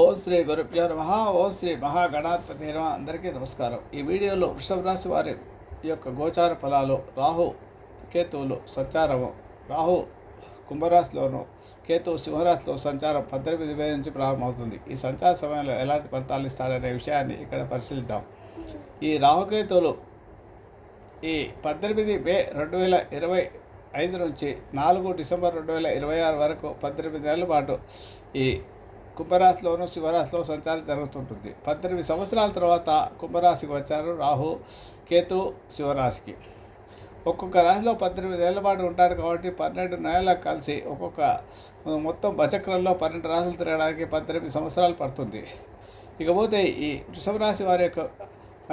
ఓం శ్రీ గురుభ్యో నమ ఓం శ్రీ మహాగణాధిపతి నమ. అందరికీ నమస్కారం. ఈ వీడియోలో వృషభ రాశి వారి యొక్క గోచార ఫలాలు రాహు కేతువులు సంచారము. రాహు కుంభరాశిలోను కేతువు సింహరాశిలో సంచారం పద్దెనిమిది వేల నుంచి ప్రారంభమవుతుంది. ఈ సంచార సమయంలో ఎలాంటి ఫలితాలు ఇస్తాడనే విషయాన్ని ఇక్కడ పరిశీలిద్దాం. ఈ రాహుకేతువులు ఈ పద్దెనిమిది మే రెండు వేల ఇరవై ఐదు నుంచి నాలుగు డిసెంబర్ రెండు వేల ఇరవై ఆరు వరకు పద్దెనిమిది నెలల పాటు ఈ కుంభరాశిలోనూ శివరాశిలో సంచారం జరుగుతుంటుంది. పద్దెనిమిది సంవత్సరాల తర్వాత కుంభరాశికి వచ్చారు రాహు కేతు శివరాశికి. ఒక్కొక్క రాశిలో పద్దెనిమిది ఏళ్ళ పాటు ఉంటాడు కాబట్టి పన్నెండు నెలలకు కలిసి ఒక్కొక్క మొత్తం బచక్రంలో పన్నెండు రాశులు తిరగడానికి పద్దెనిమిది సంవత్సరాలు పడుతుంది. ఇకపోతే ఈ వృషభ రాశి వారి యొక్క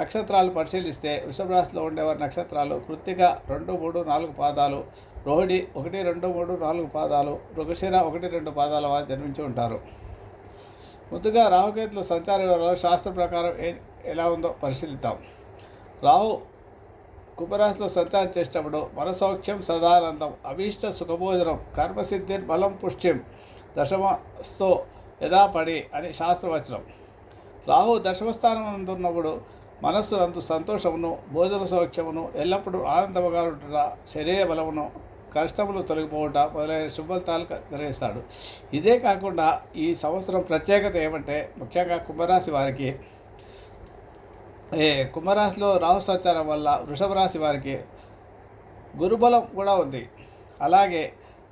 నక్షత్రాలు పరిశీలిస్తే వృషభ రాశిలో ఉండేవారి నక్షత్రాలు కృత్తిక రెండు మూడు నాలుగు పాదాలు రోహిణి ఒకటి రెండు మూడు నాలుగు పాదాలు మృగశిర ఒకటి రెండు పాదాల వారు జన్మించి ఉంటారు. ముందుగా రాహుకేతుల సంచార వివరాలు శాస్త్ర ప్రకారం ఎలా ఉందో పరిశీలిద్దాం. రాహు కుంభరాశిలో సంచారం చేసేటప్పుడు మనసౌఖ్యం సదానందం అభీష్ట సుఖభోజనం కర్మసిద్ధి బలం పుష్టిం దశమస్తో యథాపడి అని శాస్త్రవచనం. రాహు దశమస్థానం ఉన్నప్పుడు మనస్సు అందు సంతోషమును భోజన సౌఖ్యమును ఎల్లప్పుడూ ఆనందముగా ఉంటున్న శరీర బలమును కష్టములు తొలగిపోవట మొదలైన శుభతాలు నిర్వహిస్తాడు ఇదే కాకుండా ఈ సంవత్సరం ప్రత్యేకత ఏమంటే ముఖ్యంగా కుంభరాశి వారికి ఏ కుంభరాశిలో రాహు సంచారం వల్ల వృషభ రాశి వారికి గురుబలం కూడా ఉంది. అలాగే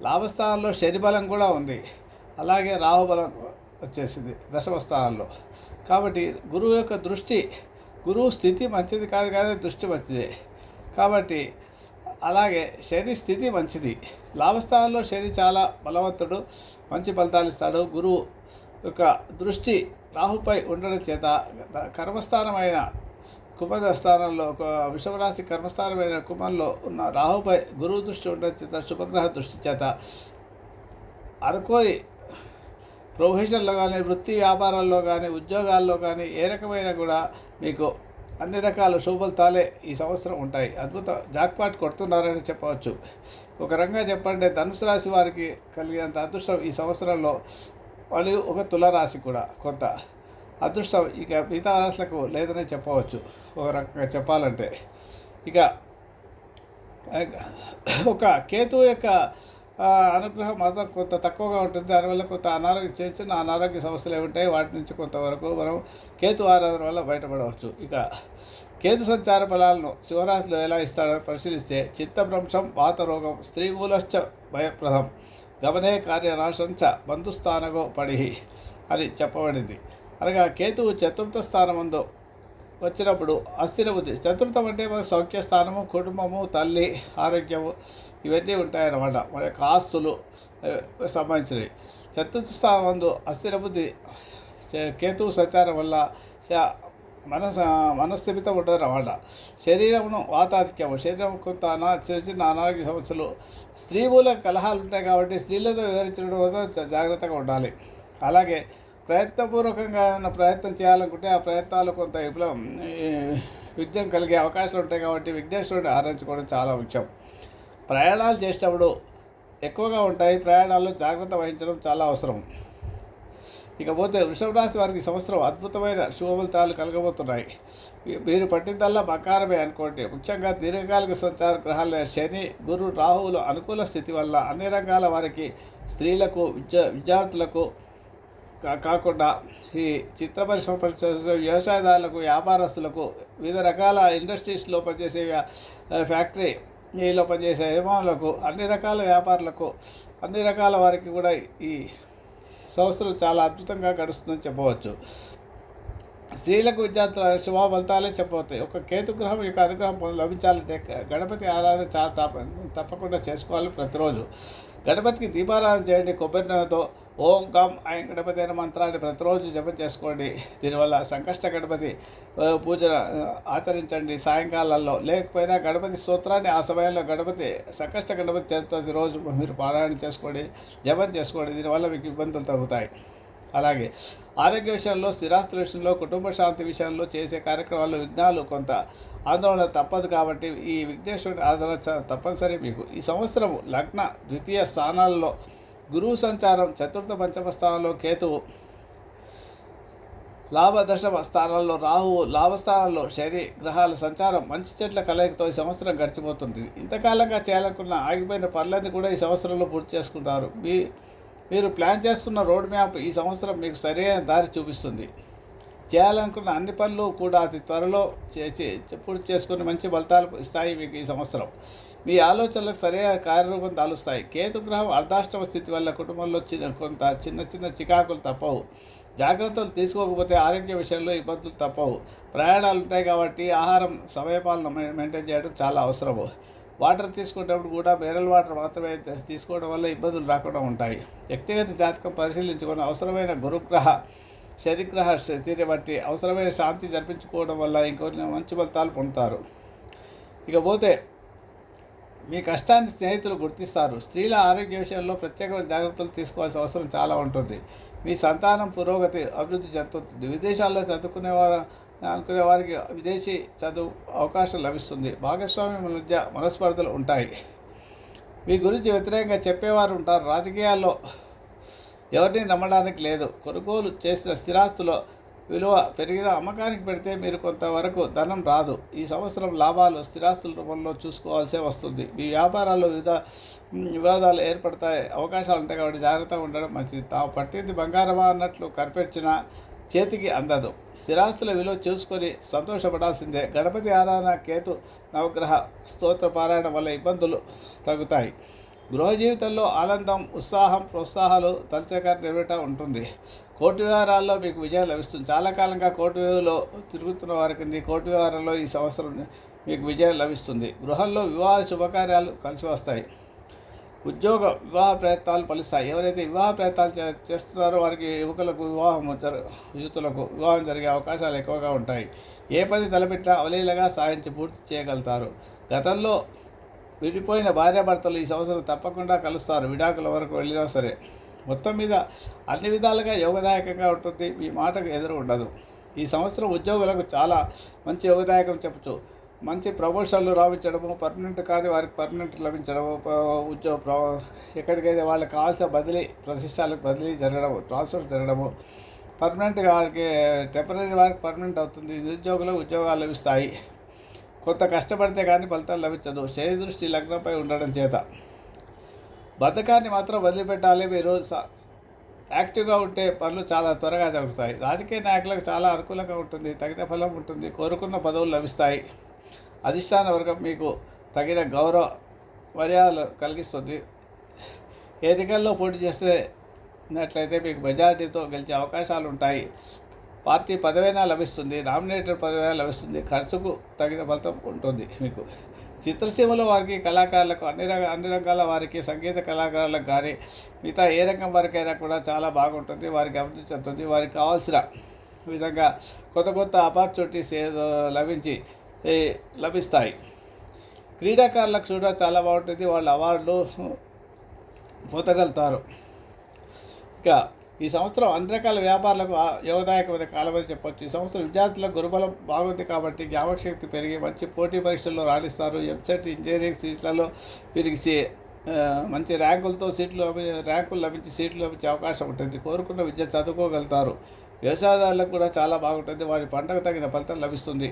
లాభస్థానంలో శనిబలం కూడా ఉంది. అలాగే రాహుబలం వచ్చేసింది దశమ స్థానంలో. కాబట్టి గురువు యొక్క దృష్టి గురువు స్థితి మంచిది కాదు కానీ దృష్టి మంచిదే. కాబట్టి అలాగే శని స్థితి మంచిది. లాభస్థానంలో శని చాలా బలవంతుడు మంచి ఫలితాలు ఇస్తాడు. గురువు యొక్క దృష్టి రాహుపై ఉండడం చేత కర్మస్థానమైన కుమద స్థానంలో ఒక విషమరాశి కర్మస్థానమైన కుమంలో ఉన్న రాహుపై గురువు దృష్టి ఉండడం చేత శుభగ్రహ దృష్టి చేత అనుకోని ప్రొఫెషన్లో కానీ వృత్తి వ్యాపారాల్లో కానీ ఉద్యోగాల్లో కానీ ఏ రకమైన కూడా మీకు అన్ని రకాల శుభఫలితాలే ఈ సంవత్సరం ఉంటాయి. అద్భుత జాక్పాట్ కొడుతున్నారని చెప్పవచ్చు. ఒక రంగా చెప్పండి ధనుసు రాశి వారికి కలిగినంత అదృష్టం ఈ సంవత్సరంలో మరియు ఒక తులరాశి కూడా కొంత అదృష్టం ఇక మిగతా రాశులకు లేదని చెప్పవచ్చు. ఒక రకంగా చెప్పాలంటే ఇక ఒక కేతు యొక్క అనుగ్రహం మాత్రం కొంత తక్కువగా ఉంటుంది. దానివల్ల కొంత అనారోగ్య చిన్న చిన్న అనారోగ్య సమస్యలు ఏముంటాయి ఉంటాయి వాటి నుంచి కొంతవరకు మనం కేతు ఆరాధన వల్ల బయటపడవచ్చు. ఇక కేతు సంచార ఫలాలను శివరాశిలో ఎలా ఇస్తాడో పరిశీలిస్తే చిత్తభ్రంశం వాతరోగం స్త్రీ మూలశ్చ భయప్రదం గమనే కార్యనాశం చ బంధుస్థానగో పడి అని చెప్పబడింది. అనగా కేతువు చతుర్థ స్థానమందు వచ్చినప్పుడు అస్థిర బుద్ధి. చతుర్థం అంటే మన సౌఖ్య స్థానము కుటుంబము తల్లి ఆరోగ్యము ఇవన్నీ ఉంటాయన్నమాట. మన యొక్క ఆస్తులు సంబంధించినవి. చతుర్థ స్థానం నందు అస్థిర బుద్ధి కేతువు సంచారం వల్ల మనస్ మనస మనస్థిమితం ఉండదు అన్నమాట శరీరమును వాతాధిక్యము శరీరం కొంత అనా చిన్న చిన్న అనారోగ్య సమస్యలు స్త్రీ మూల కలహాలు ఉంటాయి కాబట్టి స్త్రీలతో వివరించడం జాగ్రత్తగా ఉండాలి. అలాగే ప్రయత్నపూర్వకంగా ఏమైనా ప్రయత్నం చేయాలనుకుంటే ఆ ప్రయత్నాలు కొంత విఫలం విఘ్నం కలిగే అవకాశాలు ఉంటాయి కాబట్టి విఘ్నేశ్వరుడిని ఆరాధించుకోవడం చాలా ముఖ్యం. ప్రయాణాలు చేసేటప్పుడు ఎక్కువగా ఉంటాయి. ప్రయాణాల్లో జాగ్రత్త వహించడం చాలా అవసరం. ఇకపోతే వృషభ రాశి వారికి సంవత్సరం అద్భుతమైన శుభఫలితాలు కలగబోతున్నాయి. మీరు పట్టిందల్లా బకారమే అనుకోండి. ముఖ్యంగా దీర్ఘకాలిక సంచార గ్రహాల శని గురు రాహువులు అనుకూల స్థితి వల్ల అన్ని రంగాల వారికి స్త్రీలకు విద్యా విద్యార్థులకు కాకుండా ఈ చిత్ర పరిశ్రమ వ్యవసాయదారులకు వ్యాపారస్తులకు వివిధ రకాల ఇండస్ట్రీస్లో పనిచేసే ఫ్యాక్టరీ ఈలో పనిచేసే యజమానులకు అన్ని రకాల వ్యాపారులకు అన్ని రకాల వారికి కూడా ఈ సంస్థలు చాలా అద్భుతంగా గడుస్తుందని చెప్పవచ్చు. స్త్రీలకు విద్యార్థుల శుభ ఫలితాలే చెప్పవుతాయి ఒక కేతుగ్రహం యొక్క అనుగ్రహం లభించాలంటే గణపతి ఆరాధన చాలా తప్ప తప్పకుండా చేసుకోవాలి ప్రతిరోజు. గణపతికి దీపారాధన చేయండి కొబ్బరి నూనెతో ఓం కం ఆయన గణపతి అనే మంత్రాన్ని ప్రతిరోజు జపం చేసుకోండి. దీనివల్ల సంకష్ట గణపతి పూజ ఆచరించండి సాయంకాలాల్లో లేకపోయినా గణపతి స్తోత్రాన్ని ఆ సమయంలో గణపతి సంకష్ట గణపతి చేస్తుంది రోజు మీరు పారాయణ చేసుకోండి జపం చేసుకోండి. దీనివల్ల మీకు ఇబ్బందులు తగ్గుతాయి. అలాగే ఆరోగ్య విషయంలో స్థిరాస్తుల విషయంలో కుటుంబ శాంతి విషయంలో చేసే కార్యక్రమాల్లో విఘ్నాలు కొంత ఆందోళన తప్పదు కాబట్టి ఈ విఘ్నేశ్వరుడి ఆదరణ తప్పనిసరి మీకు. ఈ సంవత్సరం లగ్న ద్వితీయ స్థానాల్లో గురువు సంచారం చతుర్థ పంచమ స్థానంలో కేతువు లాభదశమ స్థానాల్లో రాహువు లాభస్థానంలో శని గ్రహాల సంచారం మంచి చెట్ల కలయికతో ఈ సంవత్సరం గడిచిపోతుంది. ఇంతకాలంగా చేయాలనుకున్న ఆగిపోయిన పనులన్నీ కూడా ఈ సంవత్సరంలో పూర్తి చేసుకుంటారు. మీ మీరు ప్లాన్ చేసుకున్న రోడ్ మ్యాప్ ఈ సంవత్సరం మీకు సరైన దారి చూపిస్తుంది. చేయాలనుకున్న అన్ని పనులు కూడా అతి త్వరలో చేసి పూర్తి చేసుకుని మంచి ఫలితాలు ఇస్తాయి మీకు ఈ సంవత్సరం. మీ ఆలోచనలకు సరైన కార్యరూపం దాలుస్తాయి. కేతుగ్రహం అర్ధాష్టమ స్థితి వల్ల కుటుంబంలో చిన్న కొంత చిన్న చిన్న చికాకులు తప్పవు. జాగ్రత్తలు తీసుకోకపోతే ఆరోగ్య విషయంలో ఇబ్బందులు తప్పవు. ప్రయాణాలు ఉంటాయి కాబట్టి ఆహారం సమయపాలన మెయింటైన్ చేయడం చాలా అవసరము. వాటర్ తీసుకునేటప్పుడు కూడా మినరల్ వాటర్ మాత్రమే తీసుకోవడం వల్ల ఇబ్బందులు రాకుండా ఉంటాయి. వ్యక్తిగత జాతకం పరిశీలించుకొని అవసరమైన గురుగ్రహ శనిగ్రహ స్థితిని బట్టి అవసరమైన శాంతి జరిపించుకోవడం వల్ల ఇంకొన్ని మంచి ఫలితాలు పొందుతారు. ఇకపోతే మీ కష్టాన్ని స్నేహితులు గుర్తిస్తారు. స్త్రీల ఆరోగ్య విషయంలో ప్రత్యేకమైన జాగ్రత్తలు తీసుకోవాల్సిన అవసరం చాలా ఉంటుంది. మీ సంతానం పురోగతి అభివృద్ధి చెందుతుంది. విదేశాల్లో చదువుకునే వారు అనుకునే వారికి విదేశీ చదువు అవకాశం లభిస్తుంది. భాగస్వామ్యం మధ్య మనస్పర్ధలు ఉంటాయి. మీ గురించి వ్యతిరేకంగా చెప్పేవారు ఉంటారు. రాజకీయాల్లో ఎవరిని నమ్మడానికి లేదు. కొనుగోలు చేసిన స్థిరాస్తులో విలువ పెరిగిన అమ్మకానికి పెడితే మీరు కొంతవరకు ధనం రాదు. ఈ సంవత్సరం లాభాలు స్థిరాస్తుల రూపంలో చూసుకోవాల్సే వస్తుంది. మీ వ్యాపారాల్లో వివిధ వివాదాలు ఏర్పడతాయి. అవకాశాలు ఉంటాయి కాబట్టి జాగ్రత్తగా ఉండడం మంచిది. తాము పట్టింది బంగారమా అన్నట్లు కనిపెట్టిన చేతికి అందదు. స్థిరాస్తుల విలువ చూసుకొని సంతోషపడాల్సిందే. గణపతి ఆరాధన కేతు నవగ్రహ స్తోత్ర పారాయణ వల్ల ఇబ్బందులు తగ్గుతాయి. గృహ జీవితంలో ఆనందం ఉత్సాహం ప్రోత్సాహాలు తలచక నిలబెట ఉంటుంది. కోర్టు వ్యవహారాల్లో మీకు విజయం లభిస్తుంది. చాలా కాలంగా కోర్టు వ్యవధిలో తిరుగుతున్న వారికి కోర్టు వ్యవహారంలో ఈ సంవత్సరం మీకు విజయం లభిస్తుంది. గృహంలో వివాహ శుభకార్యాలు కలిసి వస్తాయి. ఉద్యోగ వివాహ ప్రయత్నాలు ఫలిస్తాయి. ఎవరైతే వివాహ ప్రయత్నాలు చేస్తున్నారో వారికి యువకులకు వివాహం యువతులకు వివాహం జరిగే అవకాశాలు ఎక్కువగా ఉంటాయి. ఏ పని తలపెట్టినా అవలీలగా సాధించి పూర్తి చేయగలుగుతారు. గతంలో విడిపోయిన భార్యాభర్తలు ఈ సంవత్సరం తప్పకుండా కలుస్తారు. విడాకుల వరకు వెళ్ళినా సరే మొత్తం మీద అన్ని విధాలుగా యోగదాయకంగా ఉంటుంది. మీ మాటకు ఎదురు ఉండదు. ఈ సంవత్సరం ఉద్యోగులకు చాలా మంచి యోగదాయకం చెప్పచ్చు మంచి ప్రమోషన్లు రావించడము పర్మనెంట్ కానీ వారికి పర్మనెంట్ లభించడము ఉద్యోగ ఎక్కడికైతే వాళ్ళకి కావాల్సిన బదిలీ ప్రతిష్టాలకు బదిలీ జరగడము ట్రాన్స్ఫర్ జరగడము పర్మనెంట్గా వారికి టెంపరీ వారికి పర్మనెంట్ అవుతుంది. నిరుద్యోగులు ఉద్యోగాలు లభిస్తాయి. కొంత కష్టపడితే కానీ ఫలితాలు లభించదు. శరీర దృష్టి లగ్నంపై ఉండడం చేత. బద్ధకాన్ని మాత్రం వదిలిపెట్టాలి. మీరు యాక్టివ్గా ఉంటే పనులు చాలా త్వరగా జరుగుతాయి. రాజకీయ నాయకులకు చాలా అనుకూలంగా ఉంటుంది. తగిన ఫలం ఉంటుంది. కోరుకున్న పదవులు లభిస్తాయి. అధిష్టాన వర్గం మీకు తగిన గౌరవ మర్యాదలు కలిగిస్తుంది. ఎన్నికల్లో పోటీ చేసేటట్లయితే మీకు మెజారిటీతో గెలిచే అవకాశాలు ఉంటాయి. పార్టీ పదవైనా లభిస్తుంది నామినేటెడ్ పదవైనా లభిస్తుంది ఖర్చుకు తగిన ఫలితం ఉంటుంది మీకు. చిత్రసీమలో వారికి కళాకారులకు అన్ని రక అన్ని రంగాల వారికి సంగీత కళాకారులకు కానీ మిగతా ఏ రంగం వారికైనా కూడా చాలా బాగుంటుంది. వారికి అభివృద్ధి చెందుతుంది. వారికి కావాల్సిన విధంగా కొత్త కొత్త ఆపర్చునిటీస్ లభించి లభిస్తాయి. క్రీడాకారులకు కూడా చాలా బాగుంటుంది. వాళ్ళ అవార్డులు పొందగలుగుతారు ఇక ఈ సంవత్సరం అన్ని రకాల వ్యాపారాలకు యోగదాయకమైన కాలమని చెప్పొచ్చు. ఈ సంవత్సరం విద్యార్థులకు గురుబలం బాగుంది కాబట్టి జ్ఞాపకశక్తి పెరిగి మంచి పోటీ పరీక్షల్లో రాణిస్తారు. ఎంసెట్ ఇంజనీరింగ్ సీట్లలో పెరిగి మంచి ర్యాంకులతో సీట్లు ర్యాంకులు లభించి సీట్లు లభించే అవకాశం ఉంటుంది. కోరుకున్న విద్య చదువుకోగలుగుతారు. వ్యవసాయదారులకు కూడా చాలా బాగుంటుంది. వారి పంటకు తగిన ఫలితం లభిస్తుంది.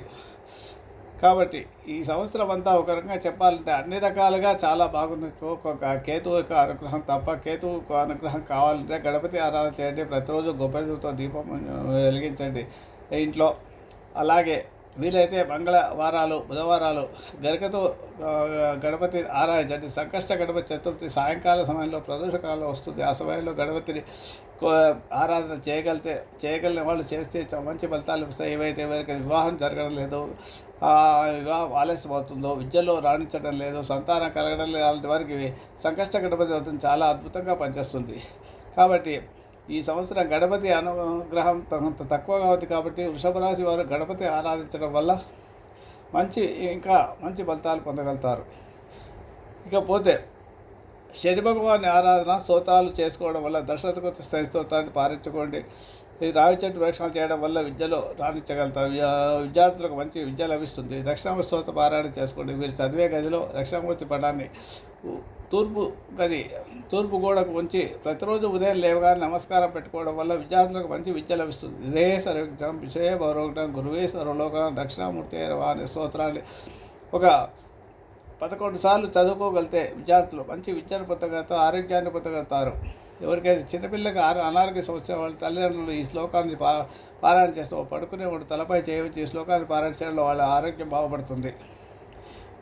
కాబట్టి ఈ సంవత్సరం అంతా ఒక రకంగా చెప్పాలంటే అన్ని రకాలుగా చాలా బాగుంది. ఒక కేతు యొక్క అనుగ్రహం తప్ప కేతు అనుగ్రహం కావాలంటే గణపతి ఆరాధన చేయండి. ప్రతిరోజు గొప్ప దీపం వెలిగించండి. ఇంట్లో అలాగే వీలైతే మంగళవారాలు బుధవారాలు గరికతో గణపతి ఆరాధించండి సంకష్ట గణపతి చతుర్థి సాయంకాల సమయంలో ప్రదోషకాలంలో వస్తుంది. ఆ సమయంలో గణపతిని ఆరాధన చేయగలితే చేయగలిగిన వాళ్ళు చేస్తే మంచి ఫలితాలు వస్తాయి ఏవైతే ఎవరికి వివాహం జరగడం లేదో వివాహం ఆలస్యం అవుతుందో విద్యలో రాణించడం లేదో సంతానం కలగడం లేదు అలాంటి వారికి సంకష్ట గణపతి అవుతుంది చాలా అద్భుతంగా పనిచేస్తుంది. కాబట్టి ఈ సంవత్సరం గణపతి అనుగ్రహం కొంత తక్కువగా ఉంది కాబట్టి వృషభ రాశి వారు గణపతి ఆరాధించడం వల్ల మంచి ఇంకా మంచి ఫలితాలు పొందగలుగుతారు. ఇకపోతే శని భగవాని ఆరాధన స్తోత్రాలు చేసుకోవడం వల్ల దశరథకృత స్థాయి స్తోత్రాన్ని పారించుకోండి ఈ రావి చెట్టు వృక్షాలు చేయడం వల్ల విద్యలో రాణించగలుగుతారు. విద్యార్థులకు మంచి విద్య లభిస్తుంది. దక్షిణామూర్తి స్తోత్ర పారాయణ చేసుకోండి. మీరు చదివే గదిలో దక్షిణామూర్తి పడాన్ని తూర్పు గది తూర్పు గోడకు ఉంచి ప్రతిరోజు ఉదయం లేవగానే నమస్కారం పెట్టుకోవడం వల్ల విద్యార్థులకు మంచి విద్య లభిస్తుంది. ఇదే సర్వజ్ఞం విషయ భౌరవజ్ఞం గురువే సర్వలోకం దక్షిణామూర్తి వారి స్తోత్రాన్ని ఒక పదకొండు సార్లు చదువుకోగలిగితే విద్యార్థులు మంచి విద్యను పొందగలుగుతారు ఆరోగ్యాన్ని పొందగలుగుతారు. ఎవరికైతే చిన్నపిల్లకి ఆరు అనారోగ్య సమస్య వాళ్ళ తల్లిదండ్రులు ఈ శ్లోకాన్ని పా పారాయణ చేస్తూ వాడు తలపై చేయవచ్చు. ఈ శ్లోకాన్ని పారాయణ చేయడంలో వాళ్ళ ఆరోగ్యం బాగుపడుతుంది.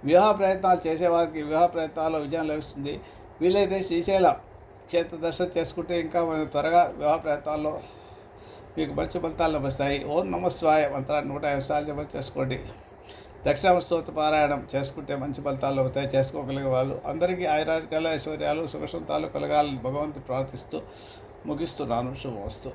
వివాహ ప్రయత్నాలు చేసేవారికి వివాహ ప్రయత్నాల్లో విజయం లభిస్తుంది. వీలైతే శ్రీశైలం క్షేత్ర దర్శనం చేసుకుంటే ఇంకా మనం త్వరగా వివాహ ప్రయత్నాల్లో మీకు మంచి ఫలితాలు లభిస్తాయి. ఓం నమస్వాయ మంత్రాన్ని నూట యాభై సార్లు జపం చేసుకోండి. దక్షిణ స్తోత్ర పారాయణం చేసుకుంటే మంచి ఫలితాలు అవుతాయి చేసుకోగలిగే వాళ్ళు అందరికీ ఆయురారోగ్యాలు ఐశ్వర్యాలు సుఖసంతాలు కలగాలని భగవంతుడు ప్రార్థిస్తూ ముగిస్తున్నాను. శుభమస్తు.